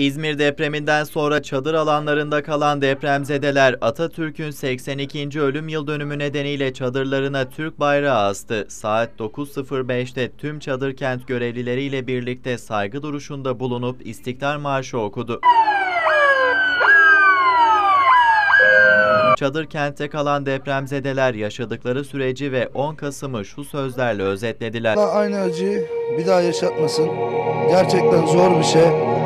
İzmir depreminden sonra çadır alanlarında kalan depremzedeler Atatürk'ün 82. ölüm yıl dönümü nedeniyle çadırlarına Türk bayrağı astı. Saat 9.05'te tüm çadır kent görevlileriyle birlikte saygı duruşunda bulunup İstiklal Marşı okudu. Çadır kentte kalan depremzedeler yaşadıkları süreci ve 10 Kasım'ı şu sözlerle özetlediler. Aynı acıyı bir daha yaşatmasın. Gerçekten zor bir şey.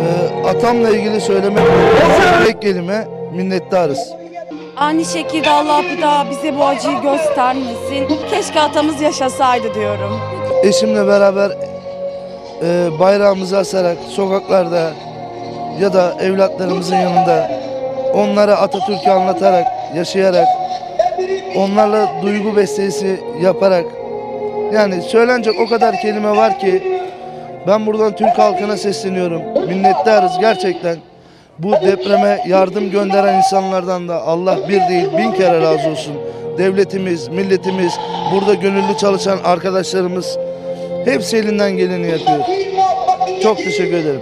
Ee, atamla ilgili söylemek tek kelime minnettarız. Aynı şekilde Allah bir daha bize bu acıyı göstermesin. Keşke atamız yaşasaydı diyorum. Eşimle beraber e, bayrağımızı asarak sokaklarda ya da evlatlarımızın yanında onlara Atatürk'ü anlatarak, yaşayarak, onlarla duygu bestesi yaparak yani söylenecek o kadar kelime var ki ben buradan Türk halkına sesleniyorum. Minnettarız gerçekten. Bu depreme yardım gönderen insanlardan da Allah bir değil bin kere razı olsun. Devletimiz, milletimiz, burada gönüllü çalışan arkadaşlarımız hepsi elinden geleni yapıyor. Çok teşekkür ederim.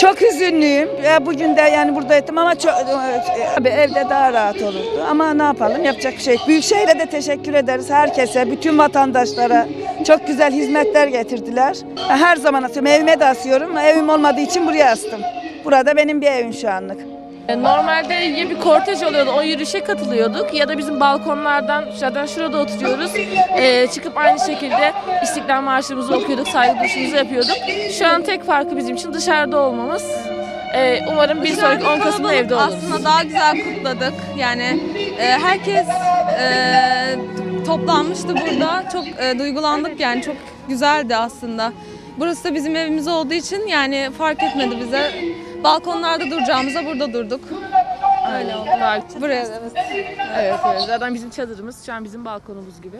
Çok hüzünlüyüm. E, Bugün de yani burada ettim ama çok, abi evde daha rahat olurdu. Ama ne yapalım yapacak bir şey. Büyükşehir'e de teşekkür ederiz herkese, bütün vatandaşlara. Çok güzel hizmetler getirdiler. Her zaman asıyorum. Evime de asıyorum. Evim olmadığı için buraya astım. Burada benim bir evim şu anlık. E, Normalde ya bir kortej oluyordu, o yürüyüşe katılıyorduk ya da bizim balkonlardan, zaten şurada oturuyoruz, e, çıkıp aynı şekilde İstiklal Marşımızı okuyorduk, saygı duruşumuzu yapıyorduk. Şu an tek farkı bizim için dışarıda olmamız. E, umarım bir sonraki 10 Kasım'da evde oluruz. Aslında daha güzel kutladık. Yani e, herkes e, toplanmıştı burada. Çok e, duygulandık yani çok güzeldi aslında. Burası da bizim evimiz olduğu için yani fark etmedi bize. Balkonlarda duracağımıza burada durduk. Öyle oldu. Buraya evet. Evet, evet. Zaten bizim çadırımız şu an bizim balkonumuz gibi.